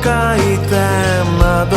глибока і темна до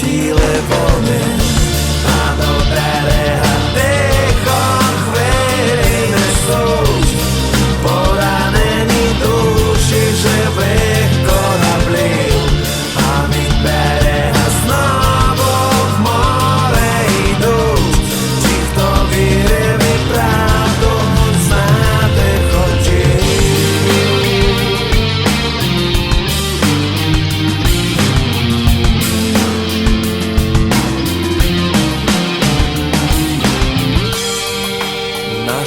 хотіли вони, а до берега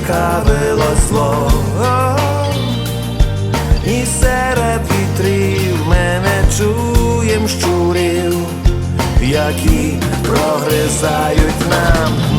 зацікавило зло. І серед вітрів мене чуєм щурів, які прогризають нам